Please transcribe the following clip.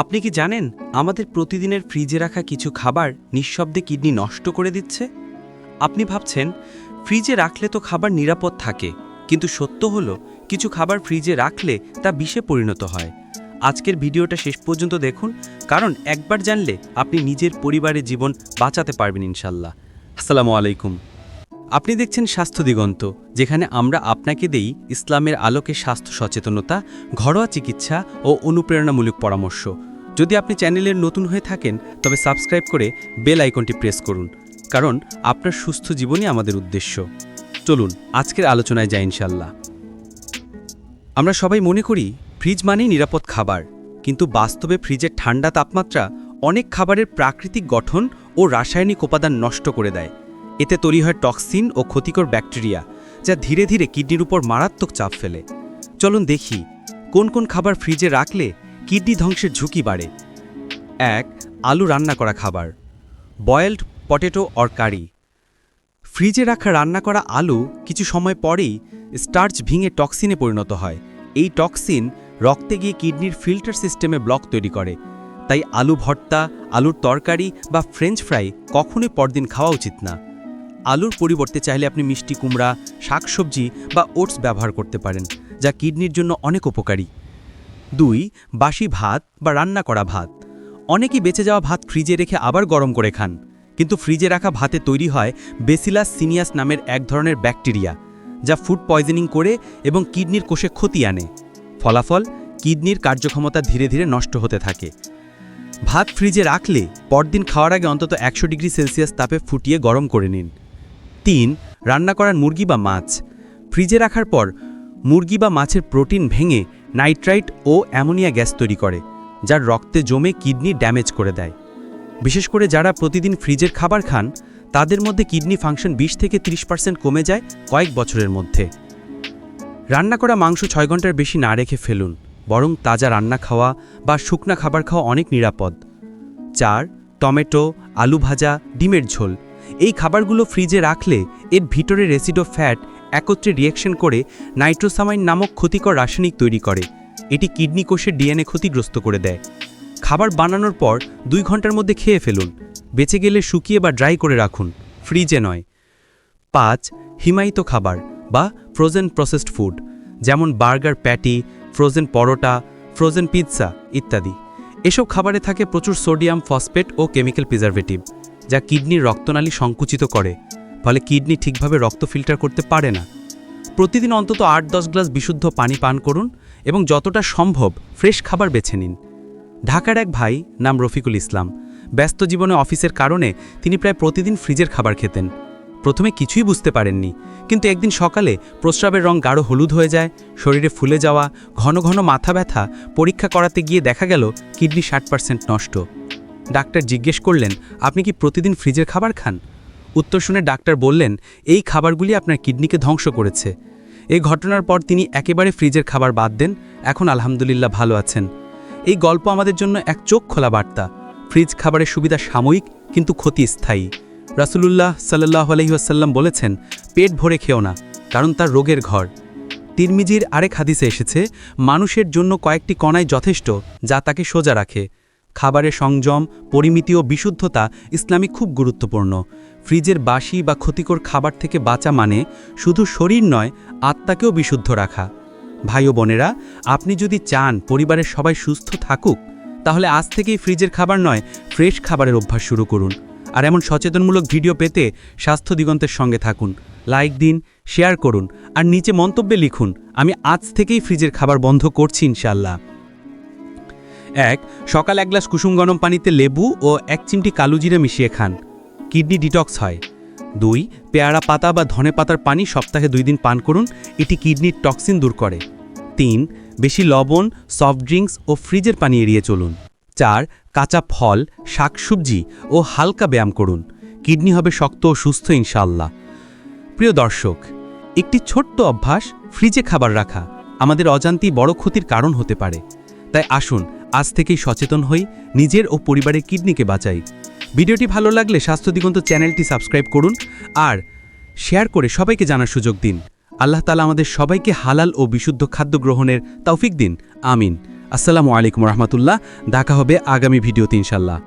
আপনি কি জানেন আমাদের প্রতিদিনের ফ্রিজে রাখা কিছু খাবার নিঃশব্দে কিডনি নষ্ট করে দিচ্ছে? আপনি ভাবছেন, ফ্রিজে রাখলে তো খাবার নিরাপদ থাকে, কিন্তু সত্য হলো, কিছু খাবার ফ্রিজে রাখলে তা বিষে পরিণত হয়। আজকের ভিডিওটা শেষ পর্যন্ত দেখুন, কারণ একবার জানলে আপনি নিজের পরিবারের জীবন বাঁচাতে পারবেন ইনশাল্লাহ। আসসালামু আলাইকুম। আপনি দেখছেন স্বাস্থ্য দিগন্ত, যেখানে আমরা আপনাকে দেই ইসলামের আলোকে স্বাস্থ্য সচেতনতা, ঘরোয়া চিকিৎসা ও অনুপ্রেরণামূলক পরামর্শ। যদি আপনি চ্যানেলের নতুন হয়ে থাকেন, তবে সাবস্ক্রাইব করে বেল আইকনটি প্রেস করুন, কারণ আপনার সুস্থ জীবনই আমাদের উদ্দেশ্য। চলুন, আজকের আলোচনায় যাই ইনশাল্লাহ আমরা সবাই মনে করি, ফ্রিজ মানেই নিরাপদ খাবার, কিন্তু বাস্তবে ফ্রিজের ঠান্ডা তাপমাত্রা অনেক খাবারের প্রাকৃতিক গঠন ও রাসায়নিক উপাদান নষ্ট করে দেয়। এতে তৈরি হয় টক্সিন ও ক্ষতিকর ব্যাকটেরিয়া, যা ধীরে ধীরে কিডনির উপর মারাত্মক চাপ ফেলে। চলুন দেখি, কোন কোন খাবার ফ্রিজে রাখলে কিডনি ধ্বংসের ঝুঁকি বাড়ে। এক, আলু রান্না করা খাবার, বয়েলড পটেটো অর কারি। ফ্রিজে রাখা রান্না করা আলু কিছু সময় পরেই স্টার্চ ভেঙে টক্সিনে পরিণত হয়। এই টক্সিন রক্তে গিয়ে কিডনির ফিল্টার সিস্টেমে ব্লক তৈরি করে। তাই আলু ভর্তা, আলুর তরকারি বা ফ্রেঞ্চ ফ্রাই কখনোই পরদিন খাওয়া উচিত না। আলুর পরিবর্তে চাইলে আপনি মিষ্টি কুমড়া, শাকসবজি বা ওটস ব্যবহার করতে পারেন, যা কিডনির জন্য অনেক উপকারী। দুই, বাসি ভাত বা রান্না করা ভাত। অনেকেই বেঁচে যাওয়া ভাত ফ্রিজে রেখে আবার গরম করে খান, কিন্তু ফ্রিজে রাখা ভাতে তৈরি হয় বেসিলাস সিনিয়াস নামের এক ধরনের ব্যাকটেরিয়া, যা ফুড পয়জনিং করে এবং কিডনির কোষে ক্ষতি আনে। ফলাফল, কিডনির কার্যক্ষমতা ধীরে ধীরে নষ্ট হতে থাকে। ভাত ফ্রিজে রাখলে পরদিন খাওয়ার আগে অন্তত একশো ডিগ্রি সেলসিয়াস তাপে ফুটিয়ে গরম করে নিন। তিন, রান্না করার মুরগি বা মাছ। ফ্রিজে রাখার পর, মুরগি বা মাছের প্রোটিন ভেঙে নাইট্রাইট ও অ্যামোনিয়া গ্যাস তৈরি করে, যার রক্তে জমে কিডনি ড্যামেজ করে দেয়। বিশেষ করে যারা প্রতিদিন ফ্রিজের খাবার খান, তাদের মধ্যে কিডনি ফাংশন ২০ থেকে ৩০ পার্সেন্ট কমে যায় কয়েক বছরের মধ্যে। রান্না করা মাংস ছয় ঘণ্টার বেশি না রেখে ফেলুন, বরং তাজা রান্না খাওয়া বা শুকনা খাবার খাওয়া অনেক নিরাপদ। চার, টমেটো, আলু ভাজা, ডিমের ঝোল। এই খাবারগুলো ফ্রিজে রাখলে এর ভিতরে রেসিডো ফ্যাট একত্রে রিয়েকশন করে নাইট্রোসামাইন নামক ক্ষতিকর রাসায়নিক তৈরি করে। এটি কিডনি কোষের ডিএনএ ক্ষতিগ্রস্ত করে দেয়। খাবার বানানোর পর দুই ঘণ্টার মধ্যে খেয়ে ফেলুন। বেঁচে গেলে শুকিয়ে বা ড্রাই করে রাখুন। ফ্রিজে নয়। পাঁচ, হিমায়িত খাবার বা ফ্রোজেন প্রসেসড ফুড, যেমন burger patty, frozen paratha, frozen pizza ইত্যাদি। এসব খাবারে থাকে প্রচুর সোডিয়াম, ফসফেট ও কেমিক্যাল প্রিজারভেটিভ। যা কিডনির রক্তনালী সংকুচিত করে, ফলে কিডনি ঠিকভাবে রক্ত ফিল্টার করতে পারে না। প্রতিদিন অন্তত আট দশ গ্লাস বিশুদ্ধ পানি পান করুন এবং যতটা সম্ভব ফ্রেশ খাবার বেছে নিন। ঢাকার এক ভাই নাম রফিকুল ইসলাম, ব্যস্ত জীবনে অফিসের কারণে তিনি প্রায় প্রতিদিন ফ্রিজের খাবার খেতেন। প্রথমে কিছুই বুঝতে পারেননি, কিন্তু একদিন সকালে প্রস্রাবের রং গাঢ় হলুদ হয়ে যায়, শরীরে ফুলে যাওয়া, ঘন ঘন মাথা ব্যথা, পরীক্ষা করাতে গিয়ে দেখা গেল কিডনি ষাট পার্সেন্ট নষ্ট। ডাক্তার জিজ্ঞেস করলেন, আপনি কি প্রতিদিন ফ্রিজের খাবার খান? উত্তর শুনে ডাক্তার বললেন, এই খাবারগুলি আপনার কিডনিকে ধ্বংস করেছে। এই ঘটনার পর তিনি একেবারে ফ্রিজের খাবার বাদ দেন। এখন আলহামদুলিল্লাহ ভালো আছেন। এই গল্প আমাদের জন্য এক চোখ খোলা বার্তা। ফ্রিজ খাবারের সুবিধা সাময়িক, কিন্তু ক্ষতি স্থায়ী। রাসুলুল্লাহ সাল্লাহ আলহিহাসাল্লাম বলেছেন, পেট ভরে খেও না, কারণ তার রোগের ঘর। তিরমিজির আরেক হাদিসে এসেছে, মানুষের জন্য কয়েকটি কণায় যথেষ্ট, যা তাকে সোজা রাখে। খাবারের সংযম, পরিমিতি ও বিশুদ্ধতা ইসলামী খুব গুরুত্বপূর্ণ। ফ্রিজের বাসি বা ক্ষতিকর খাবার থেকে বাঁচা মানে শুধু শরীর নয়, আত্মাকেও বিশুদ্ধ রাখা। ভাই ও বোনেরা, আপনি যদি চান পরিবারের সবাই সুস্থ থাকুক, তাহলে আজ থেকেই ফ্রিজের খাবার নয়, ফ্রেশ খাবারের অভ্যাস শুরু করুন। আর এমন সচেতনমূলক ভিডিও পেতে স্বাস্থ্য দিগন্তের সঙ্গে থাকুন। লাইক দিন, শেয়ার করুন, আর নিচে মন্তব্যে লিখুন, আমি আজ থেকেই ফ্রিজের খাবার বন্ধ করছি ইনশাল্লাহ এক, সকাল এক গ্লাস কুসুম গরম পানিতে লেবু ও এক চিমটি কালোজিরা মিশিয়ে খান। কিডনি ডিটক্স হয়। দুই, পেয়ারা পাতা বা ধনে পাতার পানি সপ্তাহে দুই দিন পান করুন, এটি কিডনির টক্সিন দূর করে। তিন, বেশি লবণ, সফট ড্রিঙ্কস ও ফ্রিজের পানি এড়িয়ে চলুন। চার, কাঁচা ফল, শাকসবজি ও হালকা ব্যায়াম করুন। কিডনি হবে শক্ত ও সুস্থ ইনশাল্লাহ প্রিয় দর্শক, একটি ছোট্ট অভ্যাস, ফ্রিজে খাবার রাখা। আমাদের অজান্তি বড় ক্ষতির কারণ হতে পারে। তাই আসুন আজ থেকেই সচেতন হই, নিজের ও পরিবারের কিডনিকে বাঁচাই। ভিডিওটি ভালো লাগলে স্বাস্থ্য দিগন্ত চ্যানেলটি সাবস্ক্রাইব করুন আর শেয়ার করে সবাইকে জানার সুযোগ দিন। আল্লাহ তালা আমাদের সবাইকে হালাল ও বিশুদ্ধ খাদ্য গ্রহণের তৌফিক দিন। আমিন। আসসালামু আলাইকুম রহমতুল্লাহ। দেখা হবে আগামী ভিডিওতে ইনশাল্লাহ